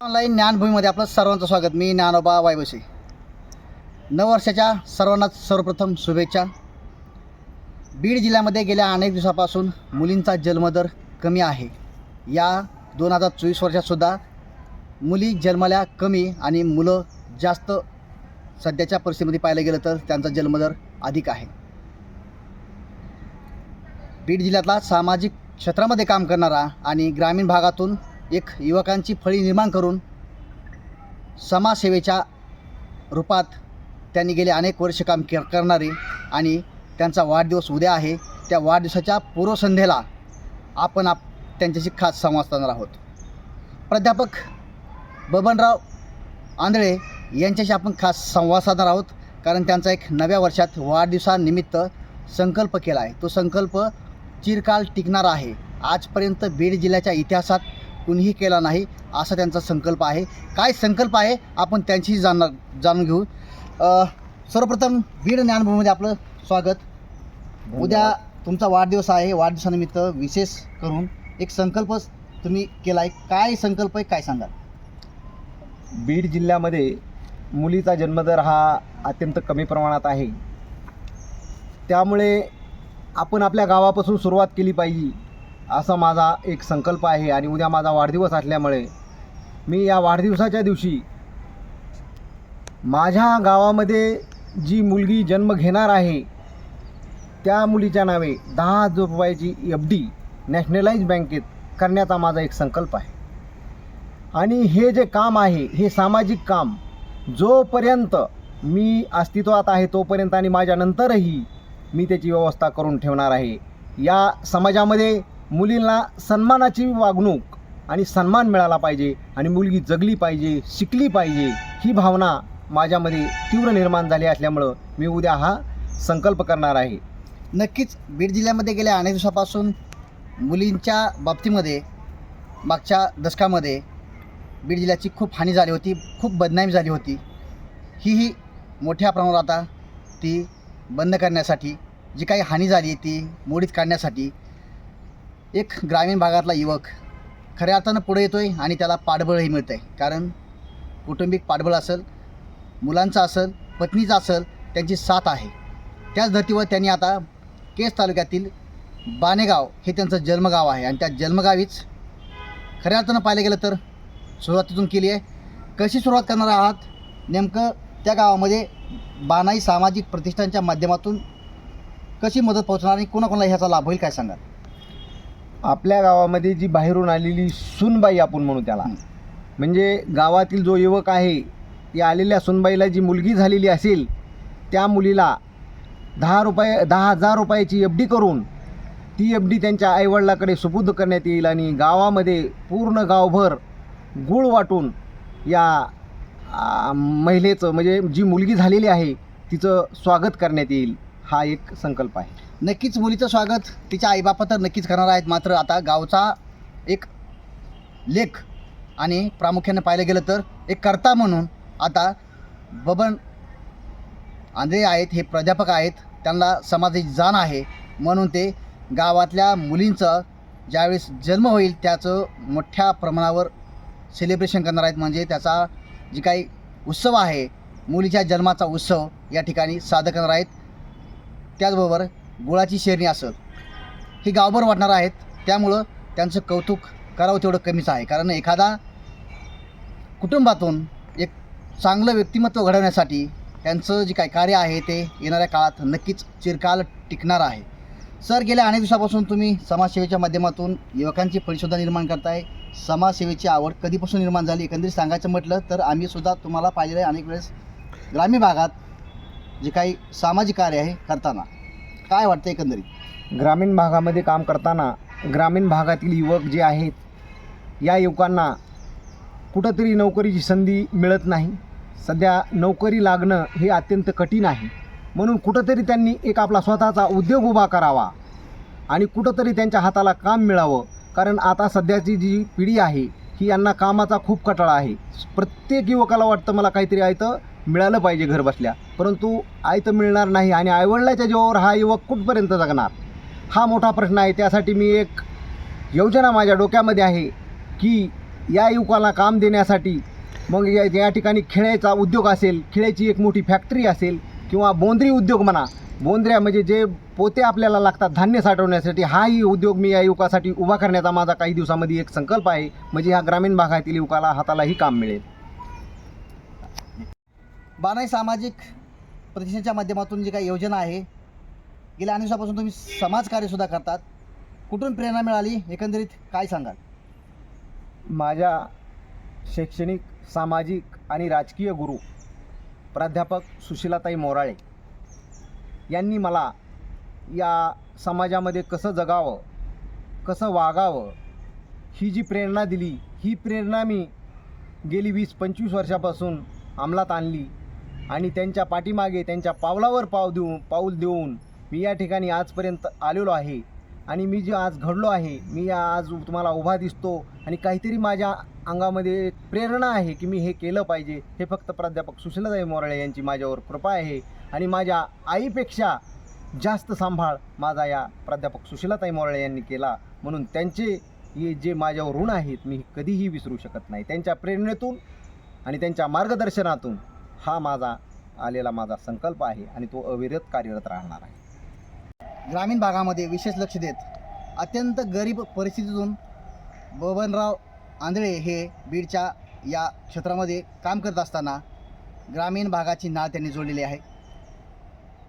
Online ज्ञानभूमीमध्ये आपलं सर्वांचं स्वागत. मी ज्ञानोबा वायबसे नववर्षाच्या सर्वांनाच सर्वप्रथम शुभेच्छा. बीड जिल्ह्यामध्ये गेल्या अनेक दिवसापासून मुलींचा जन्मदर कमी आहे. या दोन हजार चोवीस वर्षातसुद्धा मुली जन्मल्या कमी आणि मुलं जास्त सध्याच्या परिस्थितीमध्ये पाहायला गेलं तर त्यांचा जन्मदर अधिक आहे. बीड जिल्ह्यातला सामाजिक क्षेत्रामध्ये काम करणारा आणि ग्रामीण भागातून एक युवकांची फळी निर्माण करून समाजसेवेच्या रूपात त्यांनी गेले अनेक वर्ष काम के करणारे आणि त्यांचा वाढदिवस उद्या आहे. त्या वाढदिवसाच्या पूर्वसंध्येला आपण आप त्यांच्याशी खास संवाद साधणार आहोत. प्राध्यापक बबनराव आंधळे यांच्याशी आपण खास संवाद साधणार आहोत. कारण त्यांचा एक नव्या वर्षात वाढदिवसानिमित्त संकल्प केला आहे. तो संकल्प चिरकाल टिकणार आहे. आजपर्यंत बीड जिल्ह्याच्या इतिहासात कुणीही केला नाही असा त्यांचा संकल्प आहे. काय संकल्प आहे आपण त्यांच्याशी जाणणार जाणून घेऊ. सर्वप्रथम बीड ज्ञानभूमीमध्ये आपलं स्वागत. उद्या तुमचा वाढदिवस आहे. वाढदिवसानिमित्त विशेष करून एक संकल्प तुम्ही केला आहे काय संकल्प आहे? काय सांगाल? बीड जिल्ह्यामध्ये मुलीचा जन्मदर हा अत्यंत कमी प्रमाणात आहे. त्यामुळे आपण आपल्या गावापासून सुरुवात केली पाहिजे. असा माझा एक संकल्प आहे आणि उद्या माझा वाढदिवस असल्यामुळे मी या वाढदिवसाच्या दिवशी माझ्या गावामध्ये जी मुलगी जन्म घेणार आहे त्या मुलीच्या नावे दहा हजार रुपयाची एफ डी नॅशनलाइज बँकेत करण्याचा माझा एक संकल्प आहे. आणि हे जे काम आहे हे सामाजिक काम जोपर्यंत मी अस्तित्वात आहे तोपर्यंत आणि माझ्यानंतरही मी त्याची व्यवस्था करून ठेवणार आहे. या समाजामध्ये मुलींना सन्मानाची वागणूक आणि सन्मान मिळाला पाहिजे आणि मुलगी जगली पाहिजे शिकली पाहिजे ही भावना माझ्यामध्ये तीव्र निर्माण झाली असल्यामुळं मी उद्या हा संकल्प करणार आहे. नक्कीच बीड जिल्ह्यामध्ये गेल्या अनेक दिवसापासून मुलींच्या बाबतीमध्ये मागच्या दशकामध्ये बीड जिल्ह्याची खूप हानी झाली होती खूप बदनामी झाली होती. ही ही मोठ्या प्रमाणात आता ती बंद करण्यासाठी जी काही हानी झाली ती मोडीत काढण्यासाठी एक ग्रामीण भागातला युवक खऱ्या अर्थानं पुढे येतो आहे आणि त्याला पाठबळही मिळतं आहे कारण कौटुंबिक पाठबळ असेल मुलांचं असेल पत्नीचं असेल त्यांची साथ आहे. त्याच धर्तीवर त्यांनी आता केस तालुक्यातील बानेगाव हे त्यांचं जन्मगाव आहे. आणि त्या जन्मगावीच खऱ्या अर्थानं पाहिलं गेलं तर सुरुवातीतून केली आहे. कशी सुरुवात करणार आहात? नेमकं त्या गावामध्ये बानाई सामाजिक प्रतिष्ठानच्या माध्यमातून कशी मदत पोहोचणार आणि कोणाकोणाला ह्याचा लाभ होईल काय सांगाल? आपल्या गावामध्ये जी बाहेरून आलेली सुनबाई आपण म्हणू त्याला. म्हणजे गावातील जो युवक आहे या आलेल्या सुनबाईला जी मुलगी झालेली असेल त्या मुलीला दहा रुपये दहा हजार रुपयाची एफ डी करून ती एफ डी त्यांच्या आईवडिलाकडे सुपूर्द करण्यात येईल आणि गावामध्ये पूर्ण गावभर गुळ वाटून या महिलेचं म्हणजे जी मुलगी झालेली आहे तिचं स्वागत करण्यात येईल हा एक संकल्प आहे. नक्कीच मुलीचं स्वागत. तिच्या आईबापा तर नक्कीच करणार आहेत. मात्र आता गावचा एक लेख आणि प्रामुख्याने पाहिलं गेलं तर एक कर्ता म्हणून आता बबन आंधळे आहेत हे प्राध्यापक आहेत. त्यांना समाजाची जाण आहे. म्हणून ते गावातल्या मुलींचं ज्यावेळेस जन्म होईल त्याचं मोठ्या प्रमाणावर सेलिब्रेशन करणार आहेत. म्हणजे त्याचा जी काही उत्सव आहे मुलीच्या जन्माचा उत्सव या ठिकाणी सादर करणार आहेत. त्याचबरोबर गुळाची शेरणी असेल. ही गावभर वाटणार आहेत. त्यामुळं त्यांचं कौतुक करावं तेवढं कमीच आहे. कारण एखादा कुटुंबातून एक चांगलं व्यक्तिमत्व घडवण्यासाठी त्यांचं जे काही कार्य आहे ते येणाऱ्या काळात नक्कीच चिरकाल टिकणार आहे. सर गेल्या अनेक दिवसापासून तुम्ही समाजसेवेच्या माध्यमातून युवकांची परिशोधन निर्माण करताय. समाजसेवेची आवड कधीपासून निर्माण झाली? एकंदरीत सांगायचं म्हटलं तर आम्ही सुद्धा तुम्हाला पाहिलेलं आहे अनेक वेळेस ग्रामीण भागात जे काही सामाजिक कार्य आहे करताना. काय वाटतं एकंदरीत? ग्रामीण भागामध्ये काम करताना ग्रामीण भागातील युवक जे आहेत या युवकांना कुठंतरी नोकरीची संधी मिळत नाही. सध्या नोकरी लागणं हे अत्यंत कठीण आहे. म्हणून कुठंतरी त्यांनी एक आपला स्वतःचा उद्योग उभा करावा आणि कुठंतरी त्यांच्या हाताला काम मिळावं. कारण आता सध्याची जी पिढी आहे ही यांना कामाचा खूप कटाळा आहे. प्रत्येक युवकाला वाटतं मला काहीतरी आयतं मिळालं पाहिजे घर बसल्या. परंतु तर मिळणार नाही आणि आईवडिलाच्या जीवावर हा युवक कुठपर्यंत जगणार? हा मोठा प्रश्न आहे. त्यासाठी मी एक योजना माझ्या डोक्यामध्ये आहे की या युवकाला काम देण्यासाठी मग या या ठिकाणी खेळायचा उद्योग असेल खेळायची एक मोठी फॅक्टरी असेल किंवा बोंद्री उद्योग म्हणा. बोंद्र्या म्हणजे जे पोते आपल्याला लागतात धान्य साठवण्यासाठी हाही उद्योग मी या युवकासाठी उभा करण्याचा माझा काही दिवसामध्ये एक संकल्प आहे. म्हणजे ह्या ग्रामीण भागातील युवकाला हातालाही काम मिळेल. बानाई सामाजिक प्रतिष्ठानच्या माध्यमातून जी काही योजना आहे गेल्या अनेक दिवसापासून तुम्ही समाजकार्यसुद्धा करतात. कुठून प्रेरणा मिळाली? एकंदरीत काय सांगाल? माझ्या शैक्षणिक सामाजिक आणि राजकीय गुरु प्राध्यापक सुशीलाताई मोराळे यांनी मला या समाजामध्ये कसं जगावं कसं वागावं ही जी प्रेरणा दिली ही प्रेरणा मी गेली वीस पंचवीस वर्षापासून अंमलात आणली. आणि त्यांच्या पाठीमागे त्यांच्या पावलावर पाव देऊन पाऊल देऊन मी या ठिकाणी आजपर्यंत आलेलो आहे. आणि मी जे आज घडलो आहे मी आज तुम्हाला उभा दिसतो आणि काहीतरी माझ्या अंगामध्ये एक प्रेरणा आहे की मी हे केलं पाहिजे. हे फक्त प्राध्यापक सुशीलाताई मोराळे यांची माझ्यावर कृपा आहे आणि माझ्या आईपेक्षा जास्त सांभाळ माझा या प्राध्यापक सुशीलाताई मोराळे यांनी केला. म्हणून त्यांचे हे जे माझ्यावर ऋण आहेत मी कधीही विसरू शकत नाही. त्यांच्या प्रेरणेतून आणि त्यांच्या मार्गदर्शनातून हा माझा आलेला माझा संकल्प आहे आणि तो अविरत कार्यरत राहणार आहे. ग्रामीण भागामध्ये विशेष लक्ष देत अत्यंत गरीब परिस्थितीतून बबनराव आंधळे हे बीडच्या या क्षेत्रामध्ये काम करत असताना ग्रामीण भागाची नाळ त्यांनी जोडलेली आहे.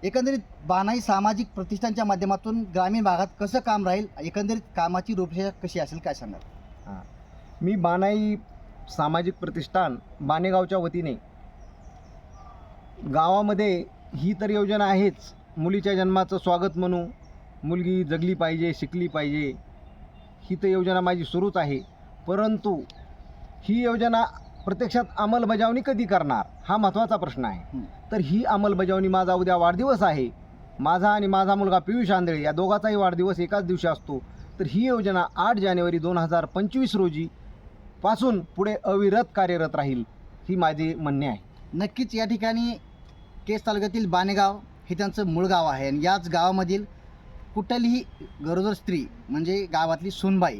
एकंदरीत बाणाई सामाजिक प्रतिष्ठानच्या माध्यमातून ग्रामीण भागात कसं काम राहील? एकंदरीत कामाची रूपरेषा कशी असेल? काय सांगाल? मी बानाई सामाजिक प्रतिष्ठान बानेगावच्या वतीने गावामध्ये ही तर योजना आहेच. मुलीच्या जन्माचं स्वागत म्हणू मुलगी जगली पाहिजे शिकली पाहिजे ही तर योजना माझी सुरूच आहे. परंतु ही योजना प्रत्यक्षात अंमलबजावणी कधी करणार हा महत्त्वाचा प्रश्न आहे. तर ही अंमलबजावणी माझा उद्या वाढदिवस आहे. माझा आणि माझा मुलगा पियुष आंधळे या दोघाचाही वाढदिवस एकाच दिवशी असतो. तर ही योजना आठ जानेवारी दोन हजार पंचवीस रोजी पासून पुढे अविरत कार्यरत राहील ही माझे म्हणणे आहे. नक्कीच या ठिकाणी केस तालुक्यातील बानेगाव हे त्यांचं मूळ गाव आहे. आणि याच गावामधील कुठलीही गरोदर स्त्री म्हणजे गावातली सोनबाई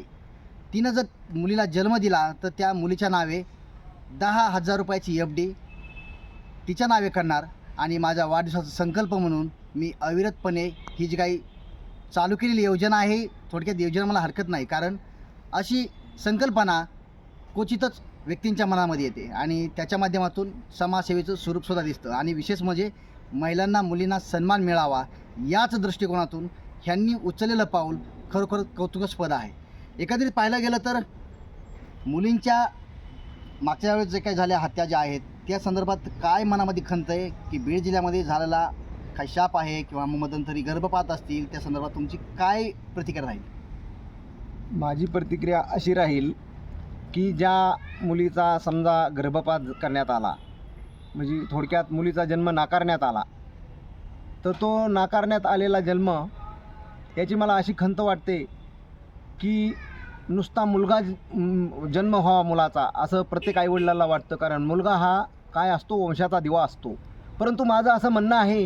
तिनं जर मुलीला जन्म दिला तर त्या मुलीच्या नावे दहा हजार रुपयाची एफ डी तिच्या नावे करणार. आणि माझ्या वाढदिवसाचा संकल्प म्हणून मी अविरतपणे ही जी काही चालू केलेली योजना आहे थोडक्यात योजना मला हरकत नाही. कारण अशी संकल्पना क्वचितच व्यक्तींच्या मनामध्ये येते आणि त्याच्या माध्यमातून समाजसेवेचं स्वरूपसुद्धा दिसतं. आणि विशेष म्हणजे महिलांना मुलींना सन्मान मिळावा याच दृष्टिकोनातून ह्यांनी उचललेलं पाऊल खरोखर कौतुकास्पद आहे. एकंदरीत पाहायला गेलं तर मुलींच्या मागच्या वेळेस जे काही झाल्या हत्या ज्या आहेत त्या संदर्भात काय मनामध्ये खंत आहे? की बीड जिल्ह्यामध्ये झालेला काही शाप आहे किंवा मग मध्यंतरी गर्भपात असतील त्या संदर्भात तुमची काय प्रतिक्रिया राहील? माझी प्रतिक्रिया अशी राहील की ज्या मुलीचा समजा गर्भपात करण्यात आला म्हणजे थोडक्यात मुलीचा जन्म नाकारण्यात आला तर तो नाकारण्यात आलेला जन्म याची मला अशी खंत वाटते की नुसता मुलगा जन्म व्हावा मुलाचा असं प्रत्येक आईवडिलाला वाटतं. कारण मुलगा हा काय असतो? वंशाचा दिवा असतो. परंतु माझं असं म्हणणं आहे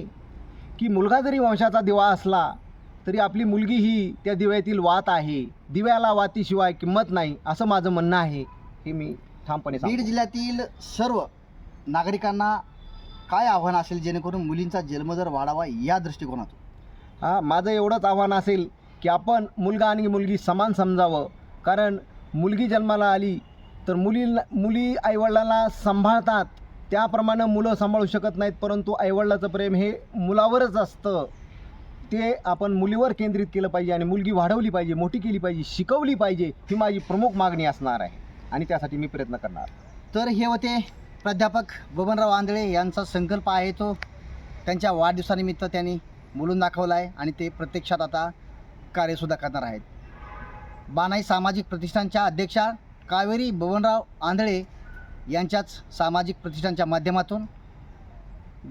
की मुलगा जरी वंशाचा दिवा असला तरी आपली मुलगी ही त्या दिव्यातील वात आहे. दिव्याला वातीशिवाय किंमत नाही असं माझं म्हणणं आहे. हे मी ठामपणे बीड. जिल्ह्यातील सर्व नागरिकांना काय आव्हान असेल जेणेकरून मुलींचा जन्मदर वाढावा या दृष्टिकोनातून? हा माझं एवढंच आव्हान असेल की आपण मुलगा आणि मुलगी समान समजावं. कारण मुलगी जन्माला आली तर मुलीला मुली आईवडिलांना सांभाळतात. त्याप्रमाणे मुलं सांभाळू शकत नाहीत परंतु आईवडिलाचं प्रेम हे मुलावरच असतं. ते आपण मुलीवर केंद्रित केलं पाहिजे आणि मुलगी वाढवली पाहिजे मोठी केली पाहिजे शिकवली पाहिजे ही माझी प्रमुख मागणी असणार आहे. आणि त्यासाठी मी प्रयत्न करणार. तर हे होते प्राध्यापक बबनराव आंधळे यांचा संकल्प आहे तो. त्यांच्या वाढदिवसानिमित्त त्यांनी बोलून दाखवला आहे आणि ते प्रत्यक्षात आता कार्यसुद्धा करणार आहेत. बानाई सामाजिक प्रतिष्ठानच्या अध्यक्षा कावेरी बबनराव आंधळे यांच्याच सामाजिक प्रतिष्ठानच्या माध्यमातून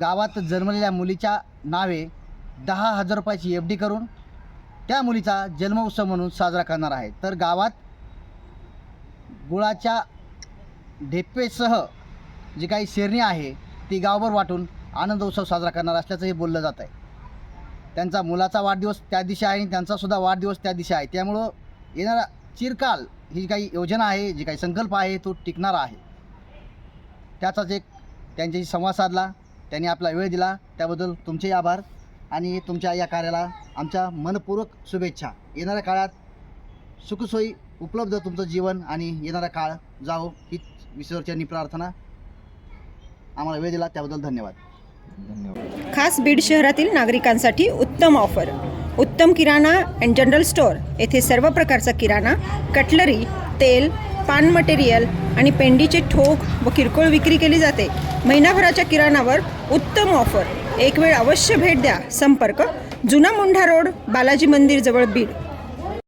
गावात जन्मलेल्या मुलीच्या नावे दहा हजार रुपयाची एफ डी करून त्या मुलीचा जन्मोत्सव म्हणून साजरा करणार आहे. तर गावात गुळाच्या ढेपेसह जी काही शेरणी आहे ती गावभर वाटून आनंद उत्सव साजरा करणार असल्याचं हे बोललं जात आहे. त्यांचा मुलाचा वाढदिवस त्या दिशा आहे आणि त्यांचासुद्धा वाढदिवस त्या दिशा आहे. त्यामुळं येणारा चिरकाल ही जी काही योजना आहे जी काही संकल्प आहे तो टिकणारा आहे. त्याचाच एक त्यांच्याशी संवाद साधला त्यांनी आपला वेळ दिला. त्याबद्दल तुमचेही आभार. आणि तुमच्या या कार्याला आमच्या मनपूर्वक शुभेच्छा. येणाऱ्या काळात सुखसोयी उपलब्ध तुमचं जीवन आणि येणारा काळ जाओ हीच विश्वचरणी प्रार्थना आम्हाला वेळ दिला त्याबद्दल धन्यवाद. धन्यवाद. खास बीड शहरातील नागरिकांसाठी उत्तम ऑफर. उत्तम किराणा अँड जनरल स्टोअर येथे सर्व प्रकारचा किराणा कटलरी तेल पान मटेरियल आणि पेंडीचे ठोक व किरकोळ विक्री केली जाते. महिनाभराच्या किराणावर उत्तम ऑफर. एक वेळ अवश्य भेट द्या. संपर्क जुना मुंढा रोड बालाजी मंदिर जवळ बीड.